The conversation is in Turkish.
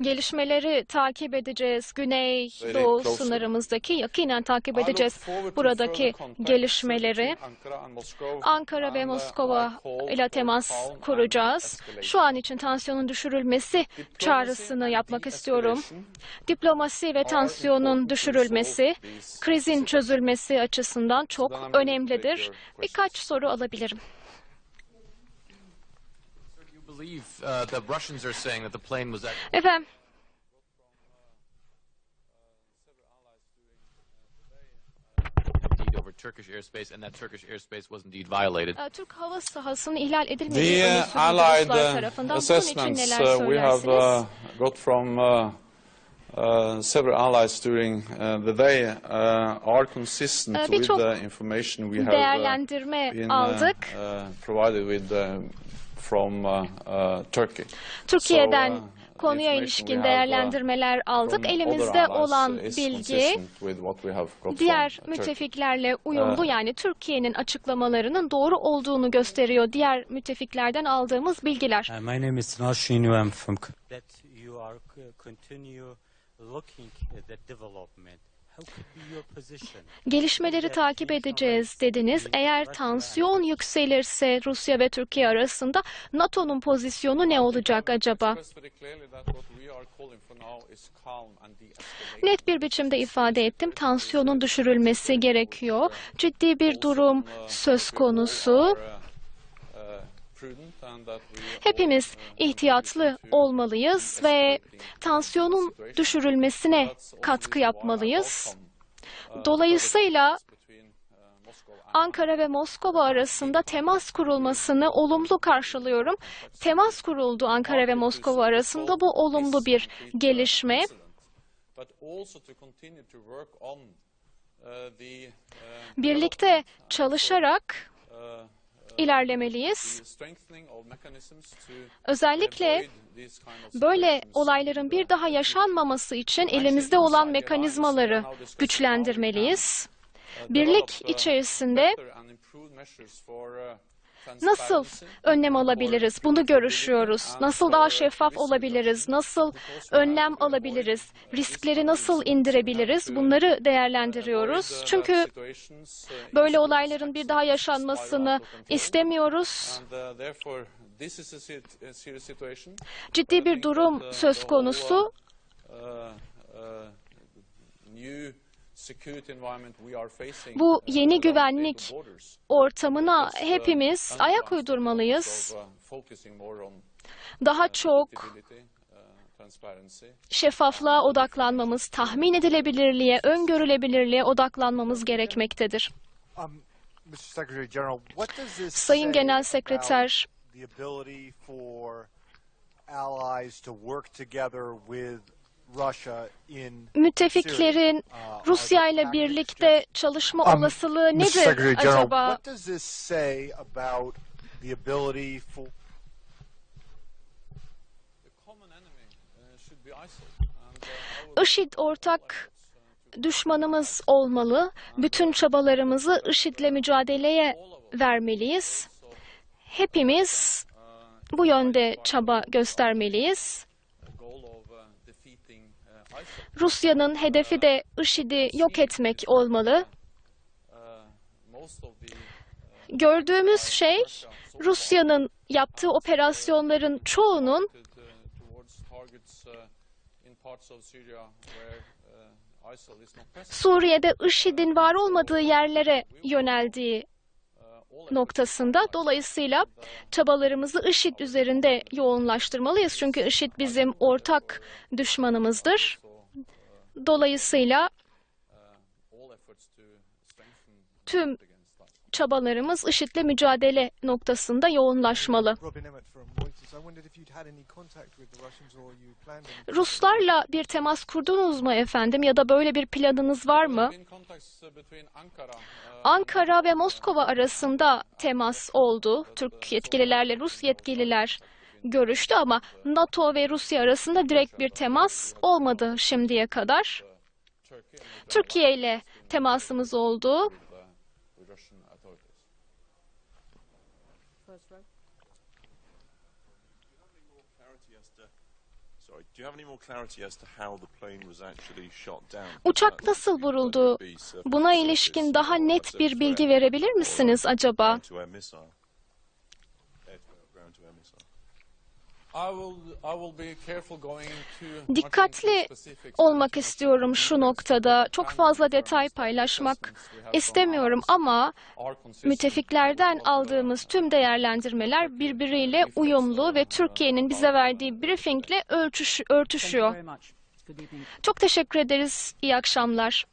Gelişmeleri takip edeceğiz. Güney, doğu sınırımızdaki yakinen takip edeceğiz buradaki gelişmeleri. Ankara ve uh, Moskova ile temas kuracağız. Şu an için tansiyonun düşürülmesi çağrısını yapmak istiyorum. Diplomasi ve tansiyonun düşürülmesi, krizin çözülmesi açısından çok önemlidir. Birkaç soru alabilirim. You believe uh, the Russians are saying that the plane was actually Efendim, indeed over Turkish airspace, and that Turkish airspace was indeed violated. e, Türk hava sahasının ihlal edilmediği The öne uh, sürüldü Allied Ruslar uh, tarafından. Bunun için assessments neler uh, we have uh, got from uh, uh, several allies during uh, the day uh, are consistent Ee, with the information we have uh, been uh, aldık. uh, provided with uh, from uh, uh, Turkey. Türkiye'den So, uh, konuya ilişkin we have, değerlendirmeler aldık. Elimizde other allies, olan bilgi consistent with what we have got diğer müttefiklerle uyumlu yani Türkiye'nin açıklamalarının doğru olduğunu gösteriyor diğer müttefiklerden aldığımız bilgiler. My name is Nalshin I'm from that you are continue looking at the development. Gelişmeleri takip edeceğiz dediniz. Eğer tansiyon yükselirse Rusya ve Türkiye arasında NATO'nun pozisyonu ne olacak acaba? Net bir biçimde ifade ettim. Tansiyonun düşürülmesi gerekiyor. Ciddi bir durum söz konusu. Hepimiz ihtiyatlı olmalıyız ve tansiyonun düşürülmesine katkı yapmalıyız. Dolayısıyla Ankara ve Moskova arasında temas kurulmasını olumlu karşılıyorum. Temas kuruldu Ankara ve Moskova arasında. Bu olumlu bir gelişme. Birlikte çalışarak ilerlemeliyiz. Özellikle böyle olayların bir daha yaşanmaması için elimizde olan mekanizmaları güçlendirmeliyiz. Birlik içerisinde nasıl önlem alabiliriz? Bunu görüşüyoruz. Nasıl daha şeffaf olabiliriz? Nasıl önlem alabiliriz? Riskleri nasıl indirebiliriz? Bunları değerlendiriyoruz. Çünkü böyle olayların bir daha yaşanmasını istemiyoruz. Ciddi bir durum söz konusu. Bu yeni güvenlik ortamına hepimiz ayak uydurmalıyız. Daha çok şeffaflığa odaklanmamız, tahmin edilebilirliğe, öngörülebilirliğe odaklanmamız gerekmektedir. Um, Sayın say Genel Sekreter, müttefiklerin uh, Rusya ile birlikte çalışma Um, olasılığı nedir acaba? IŞİD ortak düşmanımız olmalı. Bütün çabalarımızı IŞİD'le mücadeleye vermeliyiz. Hepimiz bu yönde çaba göstermeliyiz. Rusya'nın hedefi de IŞİD'i yok etmek olmalı. Gördüğümüz şey Rusya'nın yaptığı operasyonların çoğunun Suriye'de IŞİD'in var olmadığı yerlere yöneldiği noktasında. Dolayısıyla çabalarımızı IŞİD üzerinde yoğunlaştırmalıyız. Çünkü IŞİD bizim ortak düşmanımızdır. Dolayısıyla tüm çabalarımız IŞİD'le mücadele noktasında yoğunlaşmalı. Ruslarla bir temas kurdunuz mu efendim ya da böyle bir planınız var mı? Ankara ve Moskova arasında temas oldu. Türk yetkililerle Rus yetkililer görüştü ama NATO ve Rusya arasında direkt bir temas olmadı şimdiye kadar. Türkiye ile temasımız oldu. Uçak nasıl vuruldu? Buna ilişkin daha net bir bilgi verebilir misiniz acaba? Dikkatli olmak istiyorum şu noktada. Çok fazla detay paylaşmak istemiyorum ama müttefiklerden aldığımız tüm değerlendirmeler birbiriyle uyumlu ve Türkiye'nin bize verdiği briefingle ölçüş, örtüşüyor. Çok teşekkür ederiz. İyi akşamlar.